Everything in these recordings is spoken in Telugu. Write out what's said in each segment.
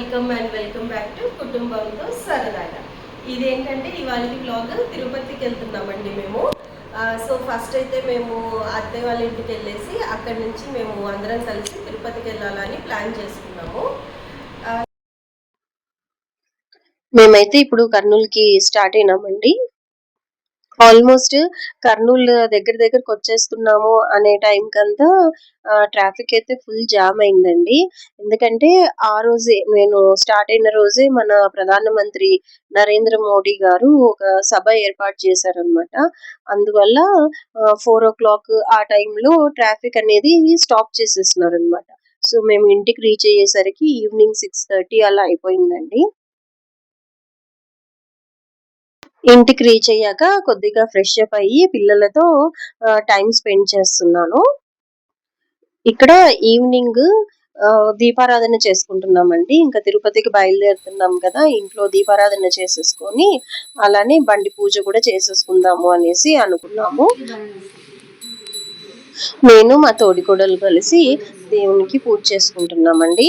Welcome and welcome back to కుటుంబంతో సరదాగా. ఇదేంటంటే ఇవాళ బ్లాగ్ తిరుపతికి వెళ్తున్నామండి మేము. సో ఫస్ట్ అయితే మేము అత్తయ్య వాళ్ళ ఇంటికి వెళ్ళేసి అక్కడి నుంచి మేము అందరం కలిసి తిరుపతికి వెళ్ళాలని ప్లాన్ చేసుకున్నాము. మేమైతే ఇప్పుడు కర్నూలుకి స్టార్ట్ అయినామండి. ఆల్మోస్ట్ కర్నూలు దగ్గర దగ్గరకు వచ్చేస్తున్నాము అనే టైం కంతా ట్రాఫిక్ అయితే ఫుల్ జామ్ అయిందండి. ఎందుకంటే ఆ రోజే నేను స్టార్ట్ అయిన రోజే మన ప్రధానమంత్రి నరేంద్ర మోడీ గారు ఒక సభ ఏర్పాటు చేశారనమాట అందువల్ల ఫోర్ ఓ క్లాక్ ఆ టైంలో ట్రాఫిక్ అనేది స్టాప్ చేసేస్తున్నారు అనమాట సో మేము ఇంటికి రీచ్ అయ్యేసరికి ఈవినింగ్ సిక్స్ థర్టీ అలా అయిపోయిందండి. ఇంటికి రీచ్ అయ్యాక కొద్దిగా ఫ్రెష్ అప్ అయ్యి పిల్లలతో టైం స్పెండ్ చేస్తున్నాను. ఇక్కడ ఈవినింగ్ దీపారాధన చేసుకుంటున్నామండి. ఇంకా తిరుపతికి బయలుదేరుతున్నాం కదా ఇంట్లో దీపారాధన చేసేసుకొని అలానే బండి పూజ కూడా చేసేసుకుందాము అనేసి అనుకున్నాము. నేను మా తోడికోడలు కలిసి దేవునికి పూజ చేసుకుంటున్నామండి.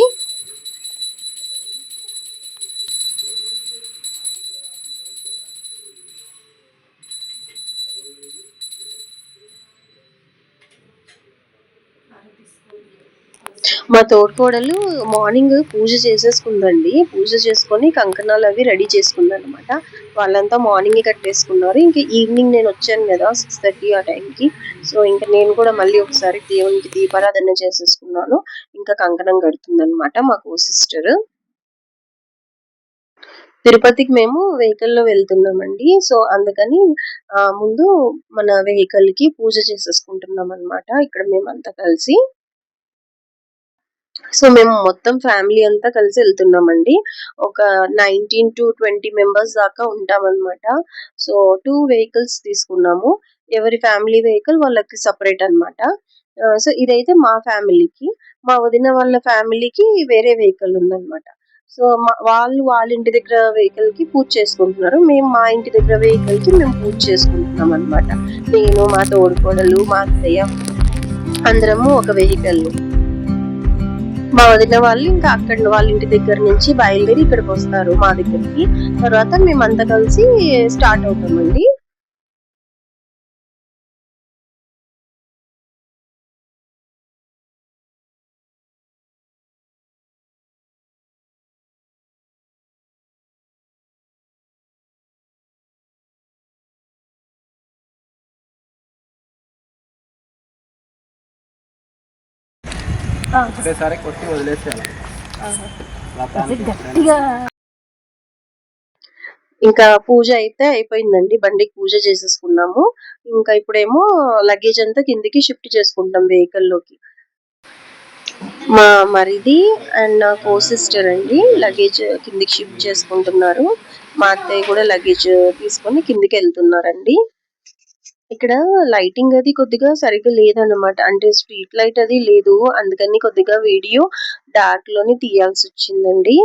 మా తోడుకోడలు మార్నింగ్ పూజ చేసేసుకుందండి. పూజ చేసుకొని కంకణాలు అవి రెడీ చేసుకుంది అనమాట వాళ్ళంతా మార్నింగ్ కట్టేసుకున్నారు. ఇంకా ఈవినింగ్ నేను వచ్చాను కదా సిక్స్ థర్టీ ఆ టైంకి. సో ఇంకా నేను కూడా మళ్ళీ ఒకసారి దేవునికి దీపారాధన చేసేసుకున్నాను. ఇంకా కంకణం కడుతుంది మాకు సిస్టర్. తిరుపతికి మేము వెహికల్లో వెళ్తున్నామండి. సో అందుకని ముందు మన వెహికల్కి పూజ చేసేసుకుంటున్నాం అన్నమాట ఇక్కడ మేమంతా కలిసి. సో మేము మొత్తం ఫ్యామిలీ అంతా కలిసి వెళ్తున్నామండి. ఒక నైన్టీన్ టు ట్వంటీ మెంబర్స్ దాకా ఉంటాం అనమాట సో టూ వెహికల్స్ తీసుకున్నాము. ఎవరి ఫ్యామిలీ వెహికల్ వాళ్ళకి సపరేట్ అనమాట సో ఇదైతే మా ఫ్యామిలీకి. మా వదిన వాళ్ళ ఫ్యామిలీకి వేరే వెహికల్ ఉందన్నమాట. సో మా వాళ్ళు వాళ్ళ ఇంటి దగ్గర వెహికల్కి పూజ చేసుకుంటున్నారు. మేము మా ఇంటి దగ్గర వెహికల్కి మేము పూజ చేసుకుంటున్నాం అనమాట నేను మా తోడుకోడలు మా అత్తయ్య అందరము ఒక వెహికల్ మా వదిన వాళ్ళు ఇంకా అక్కడ వాళ్ళ ఇంటి దగ్గర నుంచి బయలుదేరి ఇక్కడికి వస్తారు మా దగ్గరికి. తర్వాత మేమంతా కలిసి స్టార్ట్ అవుతామండి. ఒకటేసారి కొట్టి వదిలేసేయాలి ఇంకా పూజ అయితే అయిపోయిందండి. బండికి పూజ చేసేసుకున్నాము. ఇంకా ఇప్పుడేమో లగేజ్ అంతా కిందికి షిఫ్ట్ చేసుకుంటాం వెహికల్లోకి. మా మరిది అండ్ నా కో సిస్టర్ అండి. లగేజ్ కిందికి షిఫ్ట్ చేసుకుంటున్నారు. మా అత్తయ్య కూడా లగేజ్ తీసుకొని కిందికి వెళ్తున్నారండి. ఇక్కడ లైటింగ్ అది కొద్దిగా సరిగ్గా లేదన్నమాట. అంటే స్ట్రీట్ లైట్ అది లేదు. అందుకని కొద్దిగా వీడియో డార్క్లోనే తీయాల్సి వచ్చిందండి.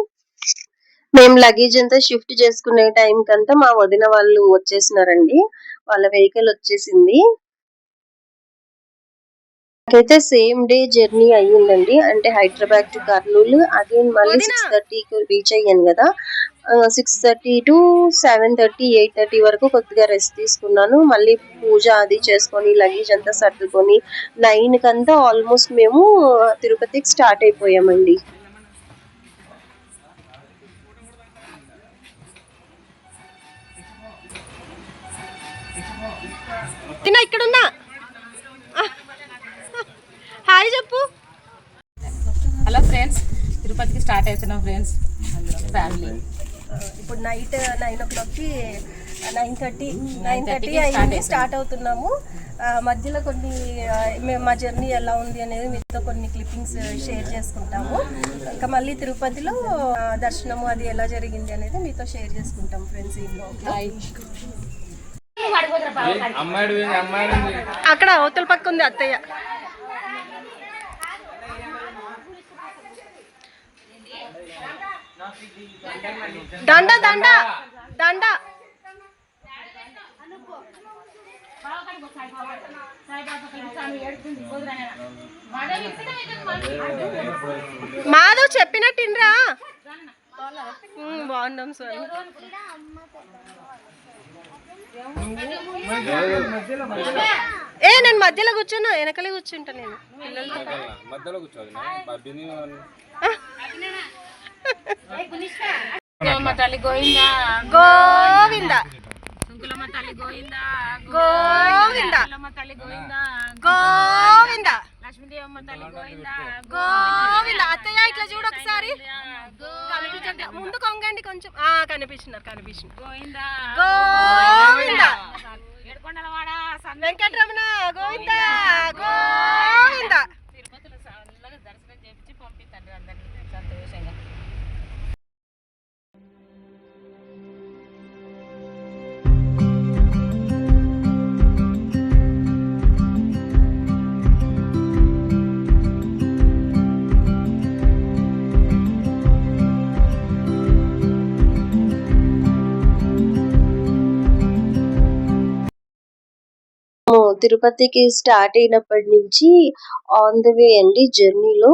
మేము లగేజ్ అంతా షిఫ్ట్ చేసుకునే టైం కంతా మా వదిన వాళ్ళు వచ్చేసినారండి. వాళ్ళ వెహికల్ వచ్చేసింది. నాకైతే సేమ్ డే జర్నీ అయ్యిందండి. అంటే హైదరాబాద్ టు కర్నూలు. అగైన్ మళ్ళీ సిక్స్ థర్టీకి రీచ్ అయ్యాను కదా. Six thirty to seven thirty eight thirty వరకు కొద్దిగా రెస్ట్ తీసుకున్నాను. మళ్ళీ పూజ అది చేసుకొని లగేజ్ అంతా సర్దుకొని నైన్ కంతా ఆల్మోస్ట్ మేము తిరుపతికి స్టార్ట్ అయిపోయామండి. తిన్నా ఇక్కడున్నా హాయ్ చెప్పు హలో ఫ్రెండ్స్ తిరుపతికి స్టార్ట్ అవుతున్నాం ఫ్రెండ్స్ ఫ్యామిలీ ఇప్పుడు నైట్ నైన్ ఓ క్లాక్కి నైన్ థర్టీ నైన్ థర్టీ 9:30 కి అయింది స్టార్ట్ అవుతున్నాము. ఆ, మధ్యలో కొన్ని ఆ, మేము మా జర్నీ ఎలా ఉంది అనేది మీతో కొన్ని క్లిప్పింగ్స్ షేర్ చేసుకుంటాము. ఇంకా మళ్ళీ తిరుపతిలో దర్శనము అది ఎలా జరిగింది అనేది మీతో షేర్ చేసుకుంటాం ఫ్రెండ్స్ ఈ బ్లాగ్లో. అక్కడ అవతల పక్క ఉంది అత్తయ్య. దండ దండ దండ. మాధవ్ చెప్పినట్టిండ్రా. బాగున్నాం సార్ ఏ నేను మధ్యలో కూర్చున్నా వెనకలే కూర్చుంటా నేను. మధ్యలో కూర్చోదు తల్లి గోవింద? తల్లి గోవింద? తల్లి గోవింద? తల్లి గోవింద? అత్తయ్య ఇట్లా చూడు ఒకసారి. కనిపించట్లే ముందు కొంగండి కొంచెం. ఆ కనిపిస్తున్నారు కనిపిస్తున్నారు. గోయిందా గోవింద. ఏడుకొండల తిరుపతికి స్టార్ట్ అయినప్పటి నుంచి ఆన్ ద వే అండి జర్నీలో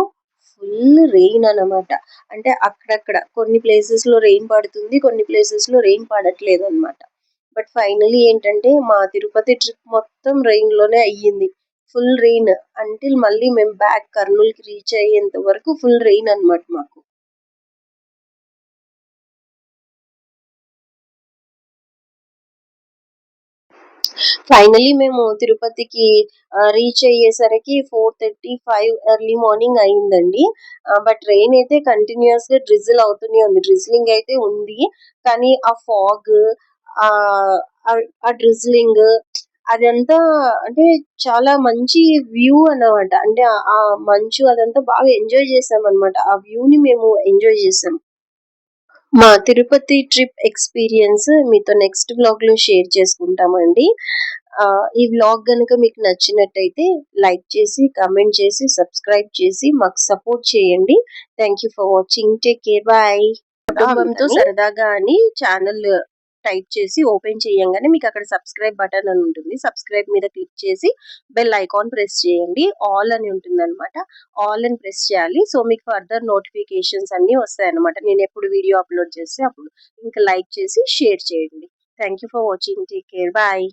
ఫుల్ రెయిన్ అన్నమాట. అంటే అక్కడక్కడ కొన్ని ప్లేసెస్లో రెయిన్ పడుతుంది కొన్ని ప్లేసెస్లో రెయిన్ పడట్లేదు అన్నమాట. బట్ ఫైనలీ ఏంటంటే మా తిరుపతి ట్రిప్ మొత్తం రెయిన్లోనే అయ్యింది. ఫుల్ రెయిన్ అంటిల్ మళ్ళీ మేము బ్యాక్ కర్నూలుకి రీచ్ అయ్యేంత వరకు ఫుల్ రెయిన్ అన్నమాట మాకు. ఫైనలీ మేము తిరుపతికి రీచ్ అయ్యేసరికి four thirty five early morning అయిందండి బట్ రెయిన్ అయితే కంటిన్యూస్గా డ్రిజిల్ అవుతూనే ఉంది. డ్రిజిలింగ్ అయితే ఉంది. కానీ ఆ ఫాగ్ ఆ డ్రిజిలింగ్ అదంతా అంటే చాలా మంచి వ్యూ అన్నమాట. అంటే ఆ- మంచు అదంతా బాగా ఎంజాయ్ చేసాం అన్నమాట ఆ వ్యూ ని మేము ఎంజాయ్ చేసాం. మా తిరుపతి ట్రిప్ ఎక్స్పీరియన్స్ మీతో నెక్స్ట్ వ్లాగ్లో షేర్ చేసుకుంటామండి. ఈ వ్లాగ్ గనుక మీకు నచ్చినట్టయితే లైక్ చేసి కమెంట్ చేసి సబ్స్క్రైబ్ చేసి మాకు సపోర్ట్ చేయండి. Thank you for watching. Take care. Bye. కుటుంబంతో సరదాగా అని ఛానల్ టైప్ చేసి ఓపెన్ చేయంగానే మీకు అక్కడ సబ్స్క్రైబ్ బటన్ అని ఉంటుంది. సబ్స్క్రైబ్ మీద క్లిక్ చేసి బెల్ ఐకాన్ ప్రెస్ చేయండి. ఆల్ అని ఉంటుంది అనమాట ఆల్ అని ప్రెస్ చేయాలి. సో మీకు ఫర్దర్ నోటిఫికేషన్స్ అన్ని వస్తాయి అనమాట నేను ఎప్పుడు వీడియో అప్లోడ్ చేస్తే అప్పుడు. ఇంకా లైక్ చేసి షేర్ చేయండి. Thank you for watching. Take care. Bye.